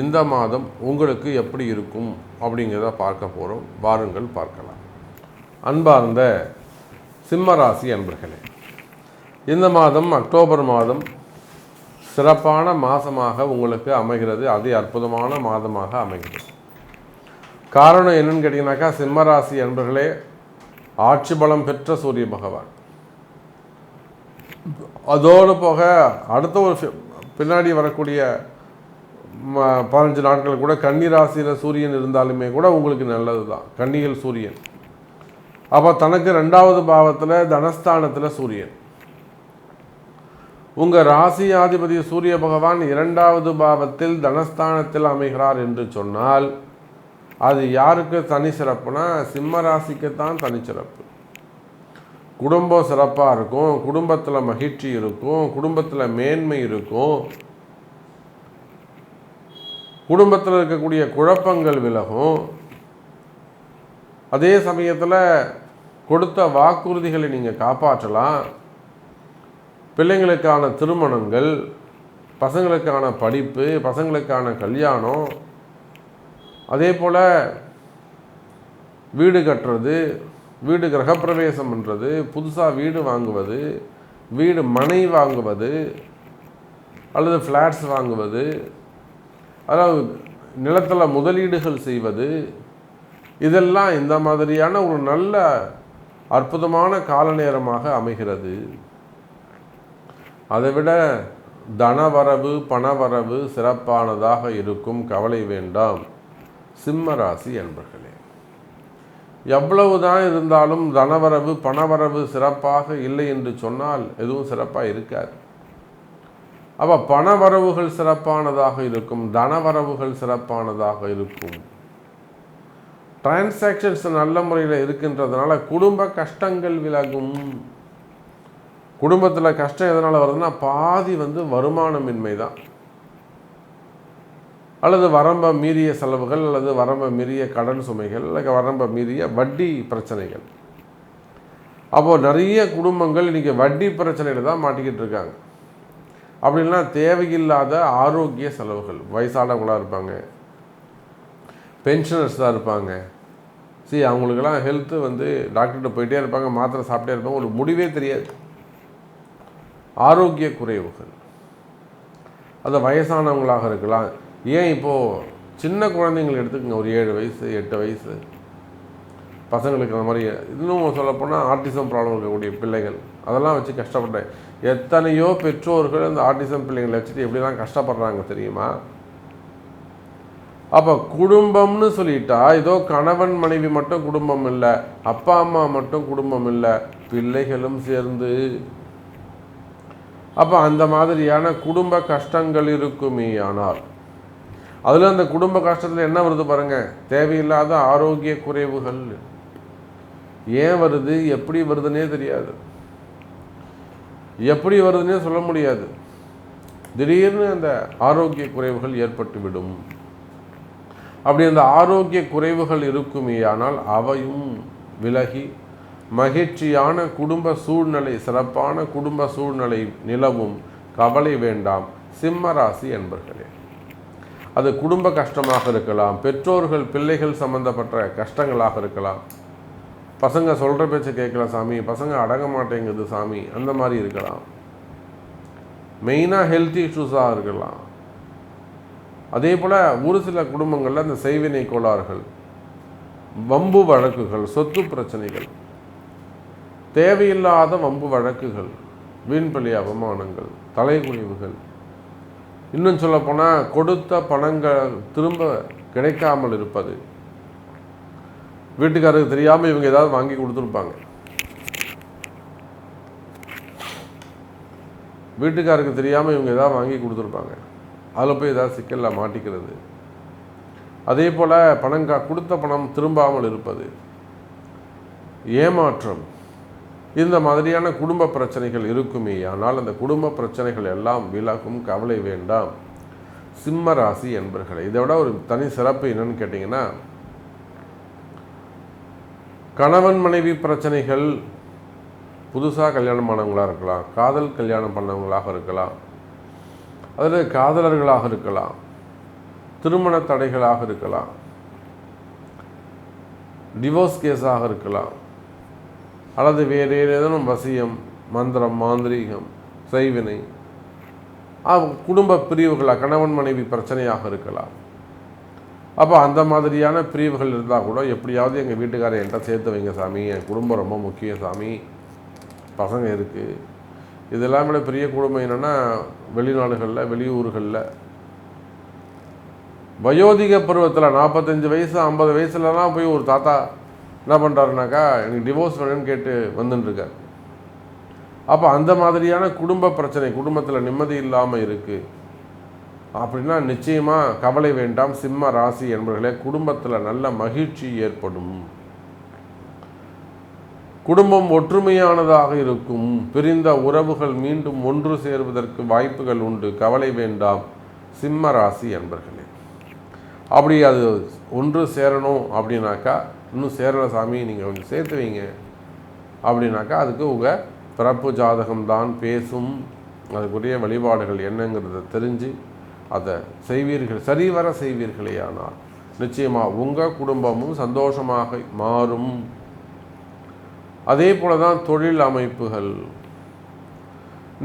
இந்த மாதம் உங்களுக்கு எப்படி இருக்கும் அப்படிங்கிறத பார்க்க போகிறோம் வாருங்கள் பார்க்கலாம். அன்பார்ந்த சிம்மராசி அன்பர்களே இந்த மாதம் அக்டோபர் மாதம் சிறப்பான மாதமாக உங்களுக்கு அமைகிறது. அது அற்புதமான மாதமாக அமைகிறது. காரணம் என்னன்னு கேட்டிங்கனாக்கா சிம்மராசி அன்பர்களே ஆட்சி பலம் பெற்ற சூரிய பகவான். அதோடு போக அடுத்த ஒரு பின்னாடி வரக்கூடிய பதினஞ்சு நாட்கள் கூட கன்னி ராசியில் சூரியன் இருந்தாலுமே கூட உங்களுக்கு நல்லது தான் கன்னியில் சூரியன். அப்போ தனக்கு ரெண்டாவது பாவத்தில் தனஸ்தானத்தில் சூரியன். உங்கள் ராசியாதிபதி சூரிய பகவான் இரண்டாவது பாவத்தில் தனஸ்தானத்தில் அமைகிறார் என்று சொன்னால் அது யாருக்கு தனி சிறப்புனா சிம்ம ராசிக்கு தான் தனிச்சிறப்பு குடும்பம் சிறப்பாக இருக்கும் குடும்பத்தில் மகிழ்ச்சி இருக்கும் குடும்பத்தில் மேன்மை இருக்கும். குடும்பத்தில் இருக்கக்கூடிய குழப்பங்கள் விலகும். அதே சமயத்தில் கொடுத்த வாக்குறுதிகளை நீங்கள் காப்பாற்றலாம். பிள்ளைங்களுக்கான திருமணங்கள் பசங்களுக்கான படிப்பு பசங்களுக்கான கல்யாணம் அதே போல் வீடு கட்டுறது வீடு கிரகப்பிரவேசம் பண்ணுறது புதுசாக வீடு வாங்குவது வீடு மனை வாங்குவது அல்லது ஃப்ளாட்ஸ் வாங்குவது அதாவது நிலத்தில் முதலீடுகள் செய்வது இதெல்லாம் இந்த மாதிரியான ஒரு நல்ல அற்புதமான கால நேரமாக அமைகிறது. அதைவிட தனவரவு பணவரவு சிறப்பானதாக இருக்கும் கவலை வேண்டாம். சிம்ம ராசி என்பர்களே எவ்வளவுதான் இருந்தாலும் தனவரவு பணவரவு சிறப்பாக இல்லை என்று சொன்னால் எதுவும் சிறப்பாக இருக்காது. அப்போ பண வரவுகள் சிறப்பானதாக இருக்கும் தனவரவுகள் சிறப்பானதாக இருக்கும். டிரான்சாக்ஷன்ஸ் நல்ல முறையில் இருக்கின்றதுனால குடும்ப கஷ்டங்கள் விலகும். குடும்பத்தில் கஷ்டம் எதனால் வருதுன்னா பாதி வந்து வருமானமின்மை தான் அல்லது வரம்ப மீறிய செலவுகள் அல்லது வரம்ப மீறிய கடன் சுமைகள் அல்லது வரம்ப மீறிய வட்டி பிரச்சனைகள். அப்போது நிறைய குடும்பங்கள் இன்றைக்கி வட்டி பிரச்சனையில் தான் மாட்டிக்கிட்டு இருக்காங்க. அப்படின்னா தேவையில்லாத ஆரோக்கிய செலவுகள். வயசானவங்களாக இருப்பாங்க. பென்ஷனர்ஸ் தான் இருப்பாங்க. சரி அவங்களுக்கெல்லாம் ஹெல்த்து வந்து டாக்டர்கிட்ட போயிட்டே இருப்பாங்க மாத்திரை சாப்பிட்டே இருப்பாங்க. ஒரு முடிவே தெரியாது. ஆரோக்கிய குறைவுகள். அது வயசானவங்களாக இருக்கலாம். ஏன் இப்போது சின்ன குழந்தைங்களை எடுத்துக்கோங்க. ஒரு ஏழு வயசு எட்டு வயசு. பசங்களுக்கு அந்த மாதிரி இன்னும் சொல்லப்போனால் ஆர்டிசம் ப்ராப்ளம் இருக்கக்கூடிய பிள்ளைகள். அதெல்லாம் வச்சு கஷ்டப்பட்டேன். எத்தனையோ பெற்றோர்கள் அந்த ஆர்டிசம் பிள்ளைங்களை வச்சுட்டு எப்படிலாம் கஷ்டப்படுறாங்க தெரியுமா? அப்போ குடும்பம்னு சொல்லிட்டா ஏதோ கணவன் மனைவி மட்டும் குடும்பம் இல்லை அப்பா அம்மா மட்டும் குடும்பம் இல்லை பிள்ளைகளும் சேர்ந்து. அப்போ அந்த மாதிரியான குடும்ப கஷ்டங்கள் இருக்குமே ஆனால். அதில் அந்த குடும்ப கஷ்டத்தில் என்ன வருது பாருங்க தேவையில்லாத ஆரோக்கிய குறைவுகள். ஏன் வருது எப்படி வருதுன்னே தெரியாது. எப்படி வருதுன்னே சொல்ல முடியாது. திடீர்னு அந்த ஆரோக்கிய குறைவுகள் ஏற்பட்டுவிடும் அப்படி அந்த ஆரோக்கிய குறைவுகள் இருக்குமே ஆனால் அவையும் விலகி மகிழ்ச்சியான குடும்ப சூழ்நிலை சிறப்பான குடும்ப சூழ்நிலை நிலவும் கவலை வேண்டாம் சிம்ம ராசி என்பர்களே. அது குடும்ப கஷ்டமாக இருக்கலாம் பெற்றோர்கள் பிள்ளைகள் சம்பந்தப்பட்ட கஷ்டங்களாக இருக்கலாம். பசங்க சொல்கிற பேச்சை கேட்கல சாமி. பசங்க அடங்க மாட்டேங்குது சாமி. அந்த மாதிரி இருக்கலாம். மெயினாக ஹெல்த் இஷ்யூஸாக இருக்கலாம். அதே போல் ஒரு சில குடும்பங்களில் அந்த செய்வினை கோளாறுகள் வம்பு வழக்குகள் சொத்து பிரச்சனைகள் தேவையில்லாத வம்பு வழக்குகள் வீண்பலி அவமானங்கள் தலைகுனிவுகள். இன்னும் சொல்லப்போனால் கொடுத்த பணங்கள் திரும்ப கிடைக்காமல் இருப்பது. வீட்டுக்காரருக்கு தெரியாமல் இவங்க ஏதாவது வாங்கி கொடுத்துருப்பாங்க. வீட்டுக்காருக்கு தெரியாமல் இவங்க ஏதாவது வாங்கி கொடுத்துருப்பாங்க. அதில் போய் ஏதாவது சிக்கலில் மாட்டிக்கிறது. அதே போல் பணம் கா கொடுத்த பணம் திரும்பாமல் இருப்பது. ஏமாற்றம். இந்த மாதிரியான குடும்ப பிரச்சனைகள் இருக்குமே ஆனால் அந்த குடும்ப பிரச்சனைகள் எல்லாம் விலகும் கவலை வேண்டாம். சிம்ம ராசி என்பர்களை இதை விட ஒரு தனி சிறப்பு என்னன்னு கேட்டிங்கன்னா கணவன் மனைவி பிரச்சனைகள் புதுசாக கல்யாணம் பண்ணவங்களாக இருக்கலாம் காதல் கல்யாணம் பண்ணவங்களாக இருக்கலாம் அதில் காதலர்களாக இருக்கலாம் திருமண தடைகளாக இருக்கலாம் டிவோர்ஸ் கேஸாக இருக்கலாம் அல்லது வேறு ஏதேனும் வசியம் மந்திரம் மாந்திரீகம் செய்வினை குடும்ப பிரிவுகளாக கணவன் மனைவி பிரச்சனையாக இருக்கலாம். அப்போ அந்த மாதிரியான பிரிவுகள் இருந்தால் கூட எப்படியாவது எங்கள் வீட்டுக்காரை என்கிட்ட சேர்த்து வைங்க சாமி. என் குடும்பம் ரொம்ப முக்கிய சாமி. பசங்க இருக்குது இதெல்லாம் விட பெரிய குடும்பம் என்னென்னா வெளிநாடுகளில் வெளியூர்களில். வயோதிக பருவத்தில் நாற்பத்தஞ்சு வயசு ஐம்பது வயசுலலாம் போய் ஒரு தாத்தா என்ன பண்ணுறாருனாக்கா எனக்கு டிவோர்ஸ் வேணும்னு கேட்டு வந்துட்டுருக்கார் அப்போ அந்த மாதிரியான குடும்ப பிரச்சனை குடும்பத்தில் நிம்மதி இல்லாமல் இருக்குது அப்படின்னா நிச்சயமாக கவலை வேண்டாம். சிம்ம ராசி என்பவர்களே குடும்பத்தில் நல்ல மகிழ்ச்சி ஏற்படும். குடும்பம் ஒற்றுமையானதாக இருக்கும். பிரிந்த உறவுகள் மீண்டும் ஒன்று சேருவதற்கு வாய்ப்புகள் உண்டு. கவலை வேண்டாம். சிம்ம ராசி என்பர்களே. அப்படி அது ஒன்று சேரணும் அப்படின்னாக்கா இன்னும் சேரல சாமி நீங்கள் கொஞ்சம் சேர்த்து வைங்க. அப்படின்னாக்கா அதுக்கு உங்கள் பிறப்பு ஜாதகம்தான் பேசும். அதுக்குரிய வழிபாடுகள் என்னங்கிறத தெரிஞ்சு அதை செய்வீர்கள் சரிவர செய்வீர்களே ஆனால் நிச்சயமாக உங்கள் குடும்பமும் சந்தோஷமாக மாறும். அதே போல தான் தொழில் அமைப்புகள்.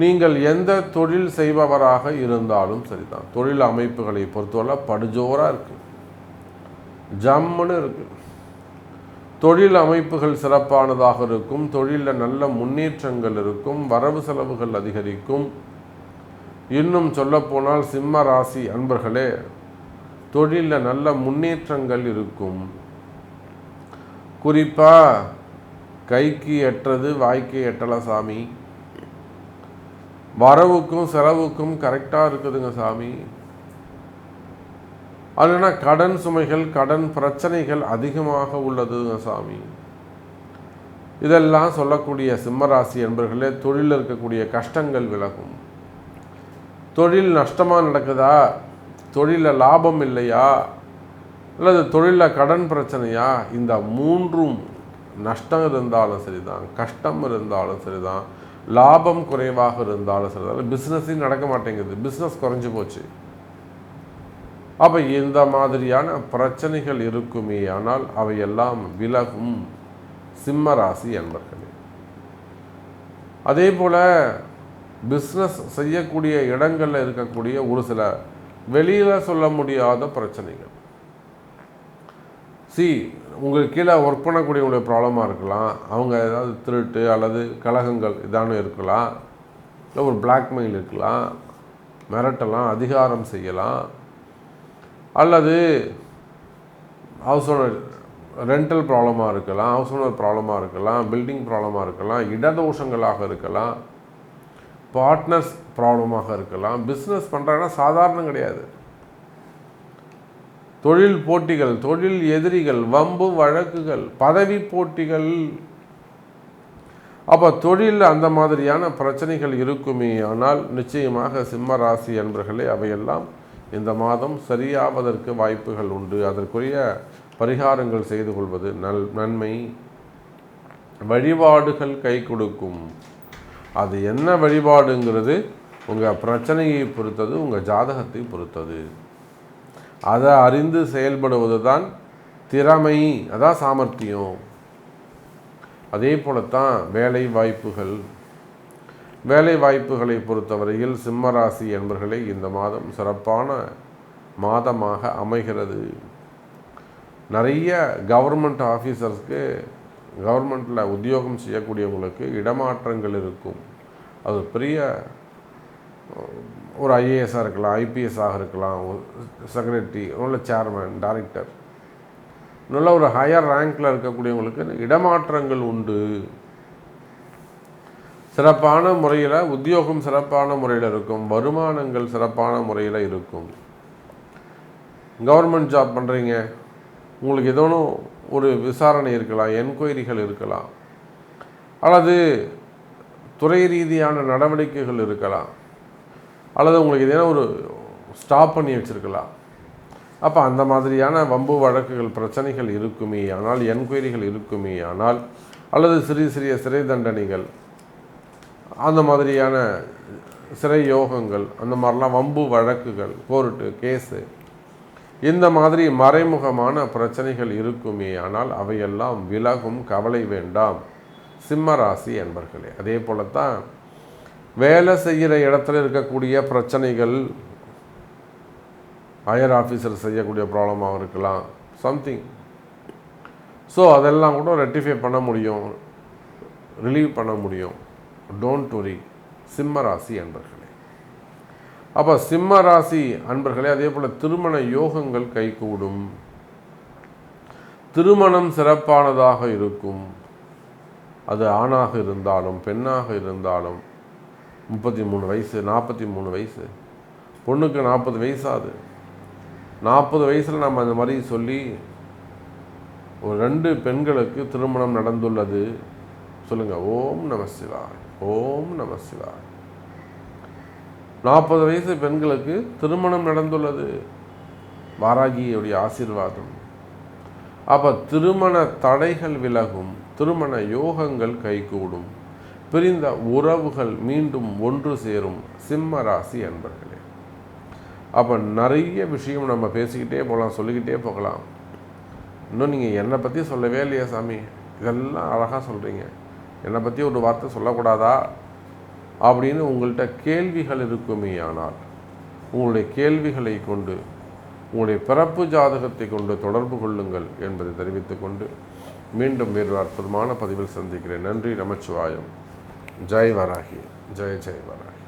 நீங்கள் எந்த தொழில் செய்பவராக இருந்தாலும் சரிதான். தொழில் அமைப்புகளை பொறுத்தவரை படுஜோராக இருக்குது ஜம்முன்னு இருக்குது தொழில் அமைப்புகள் சிறப்பானதாக இருக்கும். தொழிலில் நல்ல முன்னேற்றங்கள் இருக்கும். வரவு செலவுகள் அதிகரிக்கும். இன்னும் சொல்லப்போனால் சிம்ம ராசி அன்பர்களே தொழிலில் நல்ல முன்னேற்றங்கள் இருக்கும். குறிப்பாக கைக்கு எட்டுறது வாய்க்கு எட்டலை சாமி. வரவுக்கும் செலவுக்கும் கரெக்டாக இருக்குதுங்க சாமி. அதுனா கடன் சுமைகள் கடன் பிரச்சனைகள் அதிகமாக உள்ளதுங்க சாமி. இதெல்லாம் சொல்லக்கூடிய சிம்மராசி என்பர்களே தொழிலில் இருக்கக்கூடிய கஷ்டங்கள் விலகும். தொழில் நஷ்டமாக நடக்குதா? தொழிலில் லாபம் இல்லையா? அல்லது தொழிலில் கடன் பிரச்சனையா? இந்த மூன்றும் நஷ்டம் இருந்தாலும் சரிதான் கஷ்டம் இருந்தாலும் சரிதான் லாபம் குறைவாக இருந்தாலும் சரிதான். பிஸ்னஸும் நடக்க மாட்டேங்குது. பிஸ்னஸ் குறைஞ்சி போச்சு. அப்போ இந்த மாதிரியான பிரச்சனைகள் இருக்குமே ஆனால் அவையெல்லாம் விலகும் சிம்ம ராசி என்பர்களே. அதே போல் பிஸ்னஸ் செய்யக்கூடிய இடங்களில் இருக்கக்கூடிய ஒரு சில வெளியில் சொல்ல முடியாத பிரச்சனைகள். சி உங்களுக்கு கீழே ஒர்க் பண்ணக்கூடியவங்களுடைய ப்ராப்ளமாக இருக்கலாம். அவங்க ஏதாவது திருட்டு அல்லது கலகங்கள் இதான இருக்கலாம். இல்லை ஒரு பிளாக்மெயில் இருக்கலாம். மிரட்டலாம் அதிகாரம் செய்யலாம். அல்லது ஹவுஸ் ஓனர் ரெண்டல் ப்ராப்ளமாக இருக்கலாம். ஹவுஸ் ஓனர் ப்ராப்ளமாக இருக்கலாம். பில்டிங் ப்ராப்ளமாக இருக்கலாம். இடதோஷங்களாக இருக்கலாம். பார்ட்னர்ஸ் ப்ராப்ளமாக இருக்கலாம். பிஸ்னஸ் பண்ணுறாங்கன்னா சாதாரணம் கிடையாது. தொழில் போட்டிகள் தொழில் எதிரிகள் வம்பு வழக்குகள் பதவி போட்டிகள். அப்போ தொழில் அந்த மாதிரியான பிரச்சனைகள் இருக்குமே ஆனால் நிச்சயமாக சிம்ம ராசி என்பர்களே அவையெல்லாம் இந்த மாதம் சரியாவதற்கு வாய்ப்புகள் உண்டு. அதற்குரிய பரிகாரங்கள் செய்து கொள்வது நல் நன்மை. வழிபாடுகள் கை கொடுக்கும். அது என்ன வழிபாடுங்கிறது உங்கள் பிரச்சனையை பொறுத்தது உங்கள் ஜாதகத்தை பொறுத்தது. அதை அறிந்து செயல்படுவது தான் திறமை அதான் சாமர்த்தியம். அதே போலத்தான் வேலை வாய்ப்புகள். வேலை வாய்ப்புகளை பொறுத்தவரையில் சிம்மராசி என்பர்களே இந்த மாதம் சிறப்பான மாதமாக அமைகிறது. நிறைய கவர்மெண்ட் ஆஃபீஸர்ஸ்க்கு கவர்மெண்ட்டில் உத்தியோகம் செய்யக்கூடியவங்களுக்கு இடமாற்றங்கள் இருக்கும். அது பெரிய ஒரு ஐஏஎஸ்ஸாக இருக்கலாம் ஐபிஎஸ்ஸாக இருக்கலாம் செக்ரட்டரி நல்ல சேர்மேன் டைரக்டர். நல்ல ஒரு ஹையர் ரேங்கில் இருக்கக்கூடியவங்களுக்கு இடமாற்றங்கள் உண்டு. சிறப்பான முறையில் உத்தியோகம் சிறப்பான முறையில் இருக்கும் வருமானங்கள் சிறப்பான முறையில் இருக்கும். கவர்மெண்ட் ஜாப் பண்ணுறீங்க உங்களுக்கு ஏதோனும் ஒரு விசாரணை இருக்கலாம் என்கொயரிகள் இருக்கலாம் அல்லது துறை ரீதியான நடவடிக்கைகள் இருக்கலாம் அல்லது உங்களுக்கு ஏதேனும் ஒரு ஸ்டாப் பண்ணி வச்சுருக்கலாம். அப்போ அந்த மாதிரியான வம்பு வழக்குகள் பிரச்சனைகள் இருக்குமே ஆனால் என்கொயரிகள் இருக்குமே ஆனால் அல்லது சிறிய சிறிய சிறை தண்டனைகள் அந்த மாதிரியான சிறை யோகங்கள் அந்த மாதிரிலாம் வம்பு வழக்குகள் கோர்ட்டு கேஸு இந்த மாதிரி மறைமுகமான பிரச்சனைகள் இருக்குமே ஆனால் அவையெல்லாம் விலகும் கவலை வேண்டாம். சிம்ம ராசி என்பர்களே அதே போலத்தான் வேலை செய்கிற இடத்துல இருக்கக்கூடிய பிரச்சனைகள் ஹையர் ஆஃபீஸர் செய்யக்கூடிய ப்ராப்ளமாக இருக்கலாம் சம்திங் ஸோ அதெல்லாம் கூட ரெட்டிஃபை பண்ண முடியும் ரிலீவ் பண்ண முடியும். டோன்ட் ஒரி சிம்ம ராசி அப்போ சிம்ம ராசி அன்பர்களே அதே போல் திருமண யோகங்கள் கைகூடும். திருமணம் சிறப்பானதாக இருக்கும். அது ஆணாக இருந்தாலும் பெண்ணாக இருந்தாலும் முப்பத்தி மூணு வயசு நாற்பத்தி மூணு வயசு. பொண்ணுக்கு நாற்பது வயசாது. நாற்பது வயசில் நம்ம அந்த மாதிரி சொல்லி ஒரு ரெண்டு பெண்களுக்கு திருமணம் நடந்துள்ளது. சொல்லுங்கள் ஓம் நம சிவாய் ஓம் நம சிவாய். நாற்பது வயசு பெண்களுக்கு திருமணம் நடந்துள்ளது. வாராகியுடைய ஆசீர்வாதம். அப்போ திருமண தடைகள் விலகும் திருமண யோகங்கள் கைகூடும். பிரிந்த உறவுகள் மீண்டும் ஒன்று சேரும் சிம்ம ராசி அன்பர்களே. அப்போ நிறைய விஷயம் நம்ம பேசிக்கிட்டே போகலாம் சொல்லிக்கிட்டே போகலாம். இன்னும் நீங்கள் என்னை பற்றி சொல்லவே இல்லையா சாமி. இதெல்லாம் அழகாக சொல்கிறீங்க என்னை பற்றி ஒரு வார்த்தை சொல்லக்கூடாதா? அப்படின்னு உங்கள்கிட்ட கேள்விகள் இருக்குமே ஆனால் உங்களுடைய கேள்விகளை கொண்டு உங்களுடைய பிறப்பு ஜாதகத்தை கொண்டு தொடர்பு கொள்ளுங்கள் என்பதை தெரிவித்துக்கொண்டு மீண்டும் வேறு அற்புதமான பதிவில் சந்திக்கிறேன். நன்றி நமச்சிவாயம். ஜெய் வராகி. ஜெய் ஜெய் வராகி.